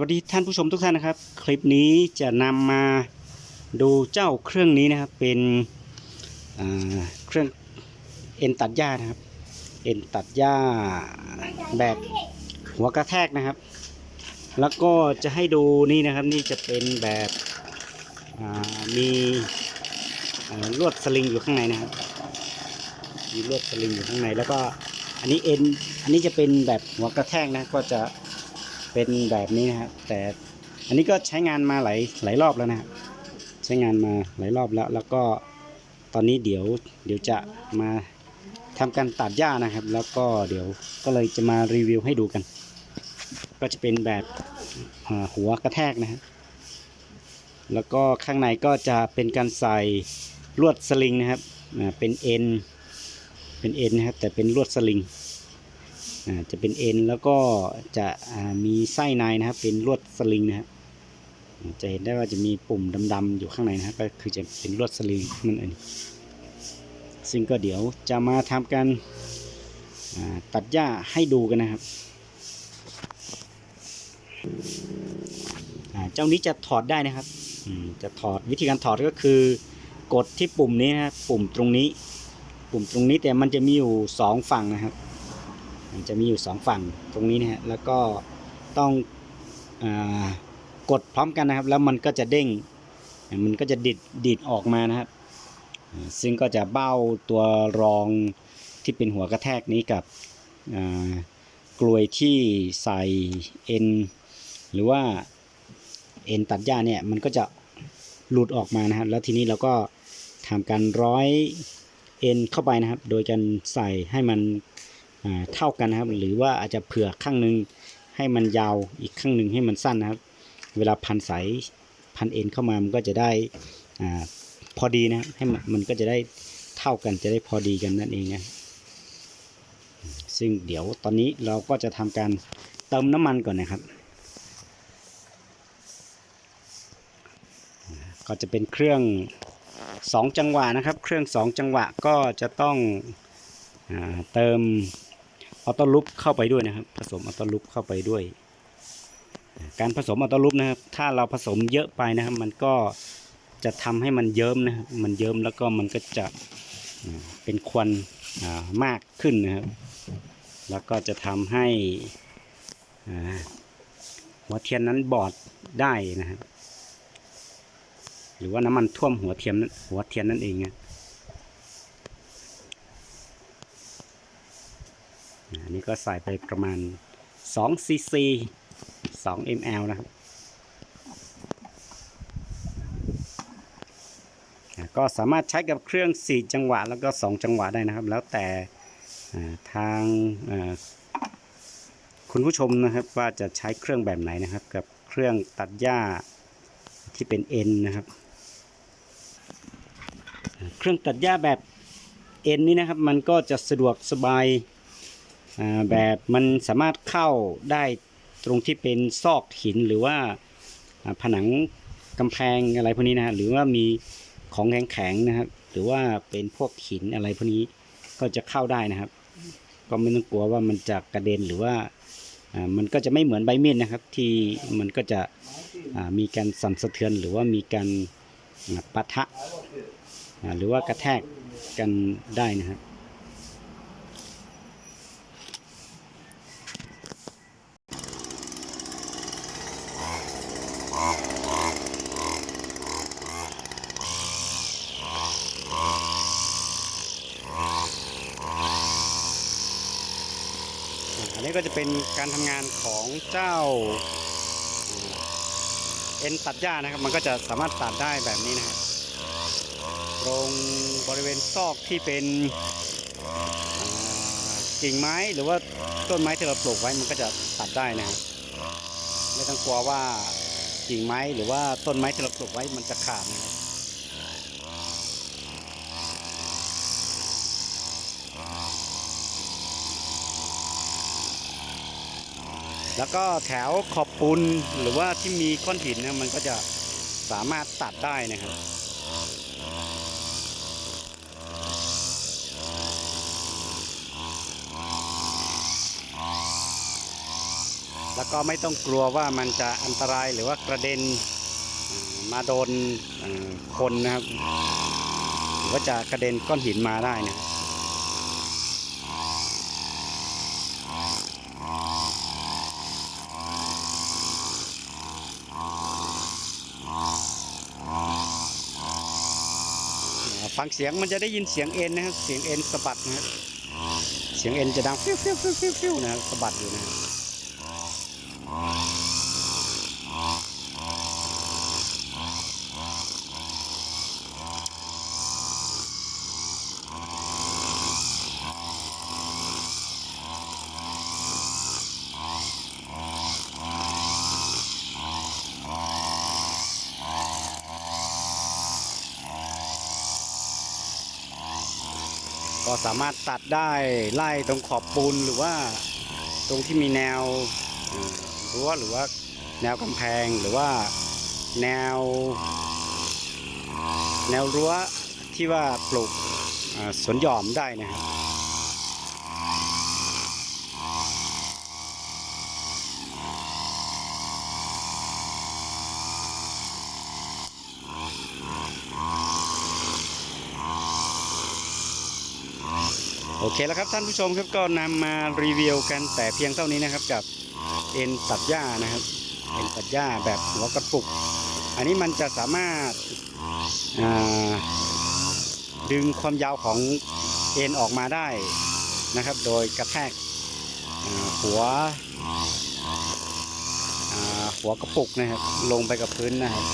วัสดีท่านผู้ชมทุกท่านนะครับ คลิปนี้จะนำมาดูเจ้าเครื่องนี้นะครับ เป็นเครื่องเอ็นตัดหญ้านะครับ เอ็นตัดหญ้าแบบหัวกระแทกนะครับ แล้วก็จะให้ดูนี่นะครับนี่จะเป็นแบบมีลวดสลิงอยู่ข้างในนะครับ มีลวดสลิงอยู่ข้างในแล้วก็อันนี้เอ็นอันนี้จะเป็นแบบหัวกระแทกนะก็จะ เป็นแบบนี้นะครับแต่อันนี้ก็ใช้งานมาหลายหลายรอบแล้วนะครับใช้งานมาหลายรอบแล้ว แล้วก็ตอนนี้เดี๋ยวเดี๋ยวจะมาทำการตัดหญ้านะครับ แล้วก็เดี๋ยวก็เลยจะมารีวิวให้ดูกัน ก็จะเป็นแบบหัวกระแทกนะครับแล้วก็ข้างในก็จะเป็นการใส่ลวดสลิงนะครับเป็นเอ็นเป็นเอ็นนะครับแต่เป็นลวดสลิง จะเป็นเอ็นแล้วก็จะมีไส้ในนะครับ เป็นลวดสลิงนะครับจะเห็นได้ว่าจะมีปุ่มดำๆอยู่ข้างในนะครับก็คือจะเป็นลวดสลิงนั่นเองซึ่งก็เดี๋ยวจะมาทำการตัดหญ้าให้ดูกันนะครับเจ้านี้จะถอดได้นะครับจะถอดวิธีการถอดก็คือกดที่ปุ่มนี้นะครับปุ่มตรงนี้ ปุ่มตรงนี้แต่มันจะมีอยู่สองฝั่งนะครับ จะมีอยู่สองฝั่งตรงนี้นะฮะแล้วก็ต้องอกดพร้อมกันนะครับ แล้วมันก็จะเด้งมันก็จะดิดดิดออกมานะครับ ซึ่งก็จะเบ้าตัวรองที่เป็นหัวกระแทกนี้กับกลวยที่ใส่เอ็นหรือว่าเอ็นตัดหญ้าเนี่ยมันก็จะหลุดออกมานะครับ แล้วทีนี้เราก็ทำการร้อยเอ็นเข้าไปนะครับ โดยการใส่ให้มัน เท่ากันนะครับ หรือว่าอาจจะเผื่อข้างหนึ่งให้มันยาวอีกข้างหนึ่งให้มันสั้นนะครับ เวลาพันสายพันเอ็นเข้ามามันก็จะได้อพอดีนะครับให้มันมันก็จะได้เท่ากันจะได้พอดีกันนั่นเองนะซึ่งเดี๋ยวตอนนี้เราก็จะทำการเติมน้ำมันก่อนนะครับ ก็จะเป็นเครื่องสองจังหวะนะครับ เครื่องสองจังหวะก็จะต้องอเติม ออโต้ลูปเข้าไปด้วยนะครับ ผสมออโต้ลูปเข้าไปด้วย การผสมออโต้ลูปนะครับ ถ้าเราผสมเยอะไปนะครับ มันก็จะทำให้มันเยิ้มนะมันเยิ้มแล้วก็มันก็จะเป็นควันมากขึ้นนะครับ แล้วก็จะทำให้หัวเทียนนั้นบอดได้นะครับ หรือว่าน้ำมันท่วมหัวเทียนนั้นหัวเทียนนั่นเองนะ อันนี้ก็ใส่ไปประมาณ2 cc 2 ml นะครับก็สามารถใช้กับเครื่อง 4 จังหวะแล้วก็ 2 จังหวะได้นะครับ แล้วแต่ทางคุณผู้ชมนะครับว่าจะใช้เครื่องแบบไหนนะครับ กับเครื่องตัดหญ้าที่เป็น N นะครับ เครื่องตัดหญ้าแบบ N นี้นะครับ มันก็จะสะดวกสบาย แบบมันสามารถเข้าได้ตรงที่เป็นซอกหินหรือว่าผนังกำแพงอะไรพวกนี้นะฮะหรือว่ามีของแข็งๆนะครับ หรือว่าเป็นพวกหินอะไรพวกนี้ก็จะเข้าได้นะครับ ก็ไม่ต้องกลัวว่ามันจะกระเด็นหรือว่ามันก็จะไม่เหมือนใบมีดนะครับ ที่มันก็จะมีการสั่นสะเทือน หรือว่ามีการปะทะหรือว่ากระแทกกันได้นะครับ นนี้ก็จะเป็นการทำงานของเจ้าเอ็นตัดหญ้านะครับ มันก็จะสามารถตัดได้แบบนี้นะครับตรงบริเวณซอกที่เป็นกิ่งไม้หรือว่าต้นไม้ที่เราปลูกไว้มันก็จะตัดได้นะครับไม่ต้องกลัวว่ากิ่งไม้หรือว่าต้นไม้ที่เราปลูกไว้มันจะขาดนะครับ แล้วก็แถวขอบปูนหรือว่าที่มีก้อนหินเนะมันก็จะสามารถตัดได้นะครับแล้วก็ไม่ต้องกลัวว่ามันจะอันตรายหรือว่ากระเด็นมาโดนคนนะครับ หรือว่าจะกระเด็นก้อนหินมาได้นะครับ ฟังเสียงมันจะได้ยินเสียงเอ็นนะครับ เสียงเอ็นสะบัดนะครับเสียงเอ็นจะดังฟิวฟิวฟิวฟิวนะครับสะบัดอยู่นะครับ ก็สามารถตัดได้ไล่ตรงขอบปูนหรือว่าตรงที่มีแนวรั้วหรือว่าแนวกำแพงหรือว่าแนว แนวรั้วที่ว่าปลูกสวนหย่อมได้นะครับ โอเคแล้วครับท่านผู้ชมครับก็นำมารีวิวกันแต่เพียงเท่านี้นะครับกับเอ็นตัดหญ้านะครับเอ็นตัดหญ้าแบบหัวกระปุก อันนี้มันจะสามารถาดึงความยาวของเอ็นออกมาได้นะครับ โดยกระแทกหัวหัวกระปุกนะครับลงไปกับพื้นนะครับ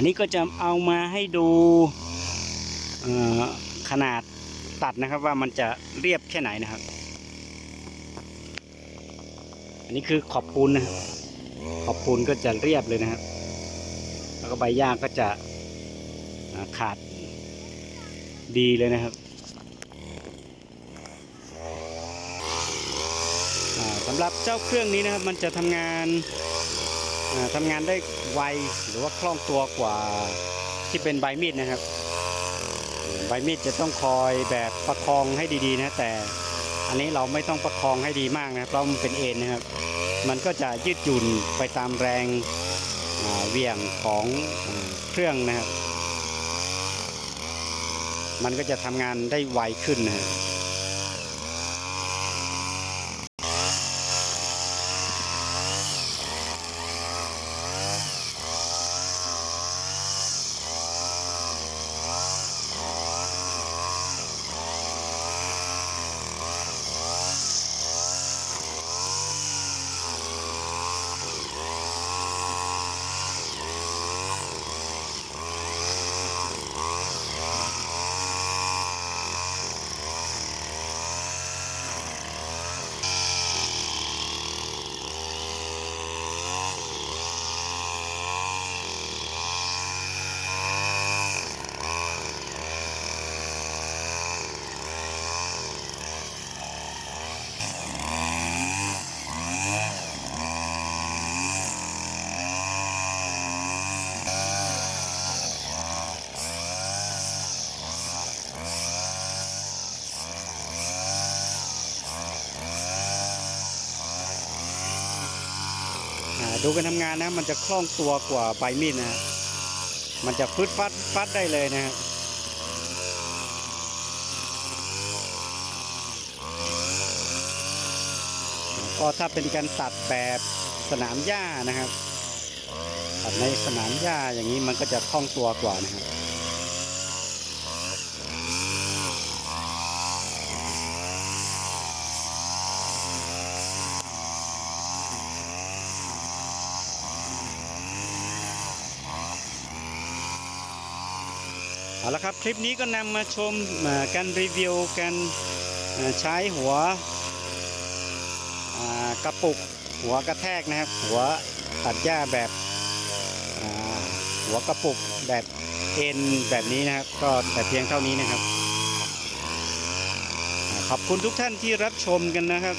นนี้ก็จะเอามาให้ดูขนาดตัดนะครับว่ามันจะเรียบแค่ไหนนะครับ อันนี้คือขอบปูนนะขอบปูนก็จะเรียบเลยนะครับ แล้วก็ใบหญ้าก็จะขาดดีเลยนะครับสำหรับเจ้าเครื่องนี้นะครับ มันจะทำงาน ทำงานได้ไวหรือว่าคล่องตัวกว่าที่เป็นใบมีดนะครับ ใบมีดจะต้องคอยแบบประคองให้ดีๆนะแต่อันนี้เราไม่ต้องประคองให้ดีมากนะครับเพราะมันเป็นเอ็นนะครับ มันก็จะยืดหยุ่นไปตามแรงเวี่ยงของเครื่องนะครับ มันก็จะทำงานได้ไวขึ้นนะครับ ดูการทำงานนะมันจะคล่องตัวกว่าใบมีดนะฮะมันจะฟึดฟัดฟัดได้เลยนะฮะก็ถ้าเป็นการตัดแบบสนามหญ้านะครับตัดในสนามหญ้าอย่างนี้มันก็จะคล่องตัวกว่านะครับ เอาละครับคลิปนี้ก็นำมาชมการรีวิวการใช้หัวกระปุกหัวกระแทกนะครับ หัวตัดหญ้าแบบหัวกระปุกแบบเอ็นแบบนี้นะครับ ก็แต่เพียงเท่านี้นะครับ ขอบคุณทุกท่านที่รับชมกันนะครับ